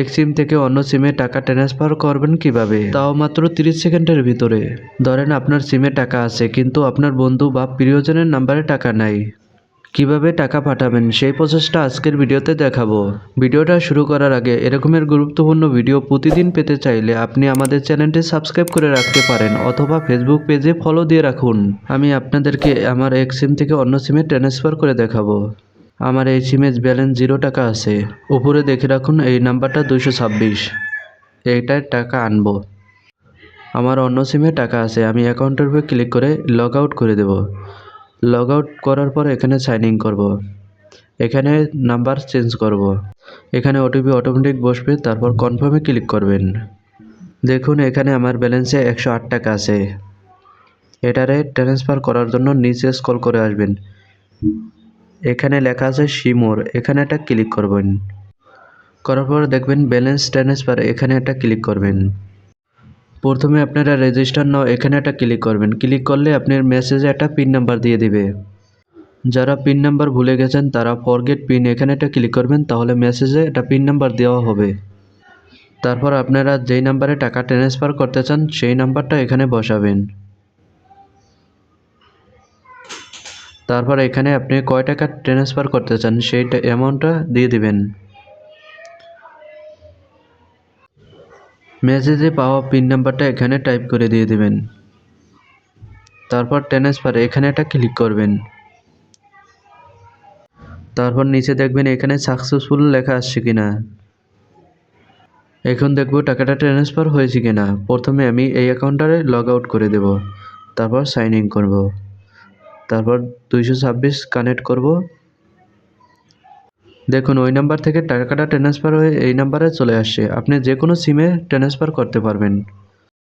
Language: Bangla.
এক সিম থেকে অন্য সিমে টাকা ট্রান্সফার করবেন কীভাবে? তাও মাত্র 30 সেকেন্ডের ভিতরে। ধরেন আপনার সিমে টাকা আছে, কিন্তু আপনার বন্ধু বা প্রিয়জনের নাম্বারে টাকা নাই। কীভাবে টাকা পাঠাবেন? সেই প্রসেসটা আজকের ভিডিওতে দেখাবো। ভিডিওটা শুরু করার আগে এরকমের গুরুত্বপূর্ণ ভিডিও প্রতিদিন পেতে চাইলে আপনি আমাদের চ্যানেলটি সাবস্ক্রাইব করে রাখতে পারেন অথবা ফেসবুক পেজে ফলো দিয়ে রাখুন। আমি আপনাদেরকে আমার এক সিম থেকে অন্য সিমে ট্রান্সফার করে দেখাবো। আমার এই সিমে ব্যালেন্স জিরো টাকা আছে। উপরে দেখে রাখুন, এই নাম্বারটা দুইশো ছাব্বিশ। এইটার টাকা আনব। আমার অন্য সিমে টাকা আছে, আমি অ্যাকাউন্টের উপরে ক্লিক করে লগ আউট করে দেব। লগ আউট করার পর এখানে সাইন ইন করব। এখানে নাম্বার চেঞ্জ করব। এখানে ওটিপি অটোমেটিক বসবে, তারপর কনফার্মে ক্লিক করবেন। দেখুন, এখানে আমার ব্যালেন্সে একশো আট টাকা আছে। এটারে ট্রান্সফার করার জন্য নিচে স্ক্রল করে আসবেন। এখানে লেখা আছে শিমোর, এখানে একটা ক্লিক করবেন। করার পর দেখবেন ব্যালেন্স ট্রান্সফার এখানে একটা ক্লিক করবেন। প্রথমে আপনারা রেজিস্টার নাও, এখানে একটা ক্লিক করবেন। ক্লিক করলে আপনার মেসেজে একটা পিন নাম্বার দিয়ে দিবে। যারা পিন নাম্বার ভুলে গেছেন, তারা ফরগেট পিন এখানে একটা ক্লিক করবেন, তাহলে মেসেজে একটা পিন নাম্বার দেওয়া হবে। তারপর আপনারা যেই নাম্বারে টাকা ট্রান্সফার করতে চান, সেই নাম্বারটা এখানে বসাবেন। তারপর এখানে আপনি কয় টাকা ট্রান্সফার করতে চান, সেই অ্যামাউন্টটা দিয়ে দিবেন। মেসেজে পাওয়া পিন নাম্বারটা এখানে টাইপ করে দিয়ে দিবেন। তারপর ট্রান্সফার এখানে একটা ক্লিক করবেন। তারপর নিচে দেখবেন এখানে সাকসেসফুল লেখা আসছে কিনা। এখন দেখব টাকাটা ট্রান্সফার হয়েছে কিনা। প্রথমে আমি এই অ্যাকাউন্টারে লগ আউট করে দেব। তারপর সাইন ইন করব। তারপর দুইশো ছাব্বিশ কানেক্ট করব। দেখুন, ওই নাম্বার থেকে টাকাটা ট্রান্সফার হয়ে এই নাম্বারে চলে আসছে। আপনি যে কোনো সিমে ট্রান্সফার করতে পারবেন।